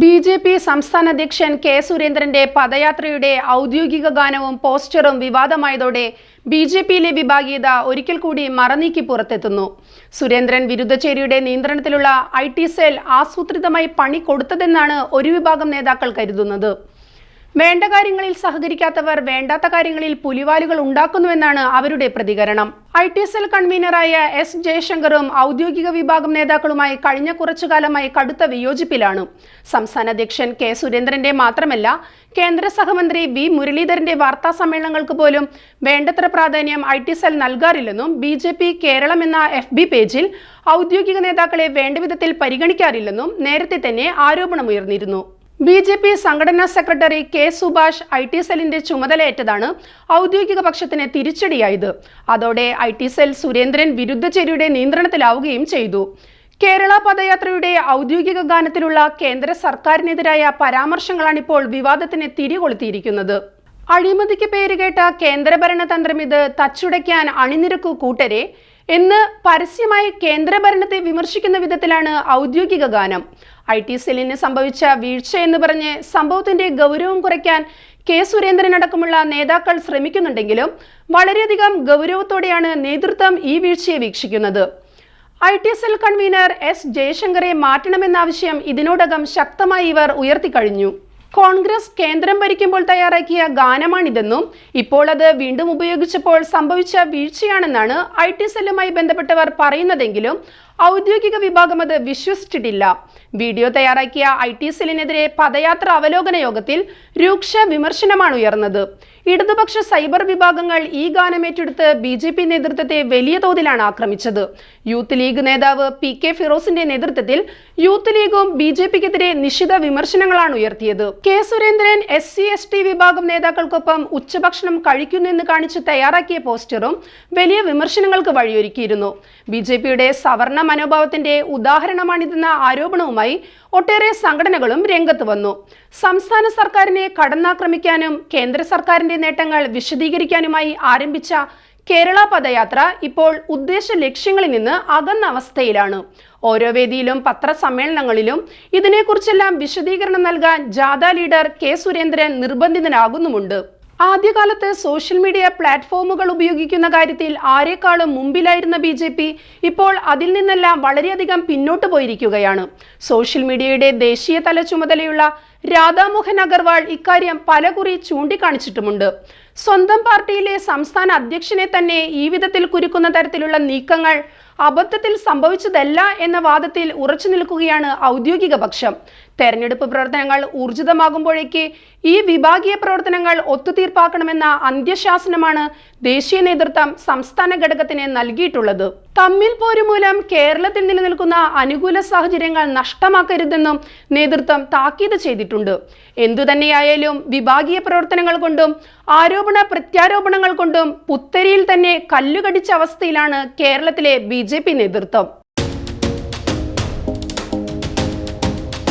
B J P സംസ്ഥാന അധ്യക്ഷൻ K സുരേന്ദ്രന്റെ പദയാത്രയുടെ ഔദ്യോഗിക ഗാനവും പോസ്റ്ററും വിവാദമായതോടെ ബി ജെ പിയിലെ വിഭാഗീയത ഒരിക്കൽ കൂടി മറനീക്കി പുറത്തെത്തുന്നു. സുരേന്ദ്രൻ വിരുദ്ധചേരിയുടെ നിയന്ത്രണത്തിലുള്ള ഐ ടി സെൽ ആസൂത്രിതമായി പണി കൊടുത്തതെന്നാണ് ഒരു വിഭാഗം നേതാക്കൾ കരുതുന്നത്. വേണ്ട കാര്യങ്ങളിൽ സഹകരിക്കാത്തവർ വേണ്ടാത്ത കാര്യങ്ങളിൽ പുലിവാലുകൾ ഉണ്ടാക്കുന്നുവെന്നാണ് അവരുടെ പ്രതികരണം. ഐ ടി എസ് എൽ കൺവീനറായ എസ് ജയശങ്കറും ഔദ്യോഗിക വിഭാഗം നേതാക്കളുമായി കഴിഞ്ഞ കുറച്ചു കാലമായി കടുത്ത വിയോജിപ്പിലാണ്. സംസ്ഥാന അധ്യക്ഷൻ കെ സുരേന്ദ്രന്റെ മാത്രമല്ല കേന്ദ്ര സഹമന്ത്രി വി മുരളീധരന്റെ വാർത്താ സമ്മേളനങ്ങൾക്ക് പോലും വേണ്ടത്ര പ്രാധാന്യം ഐ ടി എസ് എൽ നൽകാറില്ലെന്നും ബി ജെ പി കേരളം എന്ന എഫ് ബി പേജിൽ ഔദ്യോഗിക നേതാക്കളെ വേണ്ടവിധത്തിൽ പരിഗണിക്കാറില്ലെന്നും നേരത്തെ തന്നെ ആരോപണമുയർന്നിരുന്നു. ബി ജെ പി സംഘടനാ secretary K Subhash I T സെല്ലിന്റെ ചുമതലയേറ്റതാണ് ഔദ്യോഗിക പക്ഷത്തിന് തിരിച്ചടിയായത്. അതോടെ ഐ ടി സെൽ സുരേന്ദ്രൻ വിരുദ്ധചേരിയുടെ നിയന്ത്രണത്തിലാവുകയും ചെയ്തു. കേരള പദയാത്രയുടെ ഔദ്യോഗിക ഗാനത്തിലുള്ള കേന്ദ്ര സർക്കാരിനെതിരായ പരാമർശങ്ങളാണിപ്പോൾ വിവാദത്തിന് തിരികൊളുത്തിയിരിക്കുന്നത്. അഴിമതിക്ക് പേരുകേട്ട കേന്ദ്രഭരണ തന്ത്രം ഇത് തച്ചുടയ്ക്കാൻ അണിനിരക്കു കൂട്ടരെ. എന്ന് പരസ്യമായി കേന്ദ്രഭരണത്തെ വിമർശിക്കുന്ന വിധത്തിലാണ് ഔദ്യോഗിക ഗാനം. ഐ ടി സെല്ലിന് സംഭവിച്ച വീഴ്ച എന്ന് പറഞ്ഞ് സംഭവത്തിന്റെ ഗൗരവം കുറയ്ക്കാൻ കെ സുരേന്ദ്രൻ അടക്കമുള്ള നേതാക്കൾ ശ്രമിക്കുന്നുണ്ടെങ്കിലും വളരെയധികം ഗൗരവത്തോടെയാണ് നേതൃത്വം ഈ വീഴ്ചയെ വീക്ഷിക്കുന്നത്. I T S L convener S ജയശങ്കറെ മാറ്റണമെന്ന ആവശ്യം ഇതിനോടകം ശക്തമായി ഇവർ ഉയർത്തിക്കഴിഞ്ഞു. കോൺഗ്രസ് കേന്ദ്രം ഭരിക്കുമ്പോൾ തയ്യാറാക്കിയ ഗാനമാണിതെന്നും ഇപ്പോൾ അത് വീണ്ടും ഉപയോഗിച്ചപ്പോൾ സംഭവിച്ച വീഴ്ചയാണെന്നാണ് ഐ ടി സെല്ലുമായി ബന്ധപ്പെട്ടവർ പറയുന്നതെങ്കിലും ഔദ്യോഗിക വിഭാഗം അത് വിശ്വസിച്ചിട്ടില്ല. വീഡിയോ തയ്യാറാക്കിയ ഐ ടി സെല്ലിനെതിരെ പദയാത്ര അവലോകന യോഗത്തിൽ രൂക്ഷ വിമർശനമാണ് ഉയർന്നത്. ഇടതുപക്ഷ സൈബർ വിഭാഗങ്ങൾ ഈ ഗാനമേറ്റെടുത്ത് ബി ജെ പി നേതൃത്വത്തെ വലിയ തോതിലാണ് ആക്രമിച്ചത്. യൂത്ത് ലീഗ് നേതാവ് പി കെ ഫിറോസിന്റെ നേതൃത്വത്തിൽ യൂത്ത് ലീഗും ബി ജെ പിക്കെതിരെ നിശിത വിമർശനങ്ങളാണ് ഉയർത്തിയത്. K Surendran S C S T വിഭാഗം നേതാക്കൾക്കൊപ്പം ഉച്ചഭക്ഷണം കഴിക്കുന്നെന്ന് കാണിച്ച് തയ്യാറാക്കിയ പോസ്റ്ററും വലിയ വിമർശനങ്ങൾക്ക് വഴിയൊരുക്കിയിരുന്നു. ബി ജെ പിയുടെ സവർണ മനോഭാവത്തിന്റെ ഉദാഹരണമാണിതെന്ന ആരോപണവുമായി ഒട്ടേറെ സംഘടനകളും രംഗത്ത് വന്നു. സംസ്ഥാന സർക്കാരിനെ കടന്നാക്രമിക്കാനും കേന്ദ്ര സർക്കാരിന്റെ നേട്ടങ്ങൾ വിശദീകരിക്കാനുമായി ആരംഭിച്ച കേരള പദയാത്ര ഇപ്പോൾ ഉദ്ദേശ ലക്ഷ്യങ്ങളിൽ നിന്ന് അകന്ന അവസ്ഥയിലാണ്. ഓരോ വേദിയിലും പത്രസമ്മേളനങ്ങളിലും ഇതിനെക്കുറിച്ചെല്ലാം വിശദീകരണം നൽകാൻ ജാഥ ലീഡർ കെ സുരേന്ദ്രൻ നിർബന്ധിതനാകുന്നുമുണ്ട്. ആദ്യകാലത്ത് സോഷ്യൽ മീഡിയ പ്ലാറ്റ്ഫോമുകൾ ഉപയോഗിക്കുന്ന കാര്യത്തിൽ ആരെക്കാളും മുമ്പിലായിരുന്ന ബി ജെ പി ഇപ്പോൾ അതിൽ നിന്നെല്ലാം വളരെയധികം പിന്നോട്ട് പോയിരിക്കുകയാണ്. സോഷ്യൽ മീഡിയയുടെ ദേശീയ തല ചുമതലയുള്ള രാധാമോഹൻ അഗർവാൾ ഇക്കാര്യം പലകുറി ചൂണ്ടിക്കാണിച്ചിട്ടുമുണ്ട്. സ്വന്തം പാർട്ടിയിലെ സംസ്ഥാന അധ്യക്ഷനെ തന്നെ ഈ വിധത്തിൽ കുരുക്കുന്ന തരത്തിലുള്ള നീക്കങ്ങൾ അബദ്ധത്തിൽ സംഭവിച്ചതല്ല എന്ന വാദത്തിൽ ഉറച്ചു നിൽക്കുകയാണ് ഔദ്യോഗിക പക്ഷം. തെരഞ്ഞെടുപ്പ് പ്രവർത്തനങ്ങൾ ഊർജിതമാകുമ്പോഴേക്ക് ഈ വിഭാഗീയ പ്രവർത്തനങ്ങൾ ഒത്തുതീർപ്പാക്കണമെന്ന അന്ത്യശാസനമാണ് ദേശീയ നേതൃത്വം സംസ്ഥാന ഘടകത്തിന് നൽകിയിട്ടുള്ളത്. തമ്മിൽ പോരുമൂലം കേരളത്തിൽ നിലനിൽക്കുന്ന അനുകൂല സാഹചര്യങ്ങൾ നഷ്ടമാക്കരുതെന്നും നേതൃത്വം താക്കീത് ചെയ്തിട്ടുണ്ട്. എന്തുതന്നെയായാലും വിഭാഗീയ പ്രവർത്തനങ്ങൾ കൊണ്ടും ആരോപണ പ്രത്യാരോപണങ്ങൾ കൊണ്ടും പുത്തരിയിൽ തന്നെ കല്ലുകടിച്ച അവസ്ഥയിലാണ് കേരളത്തിലെ ബി നേതൃത്വം.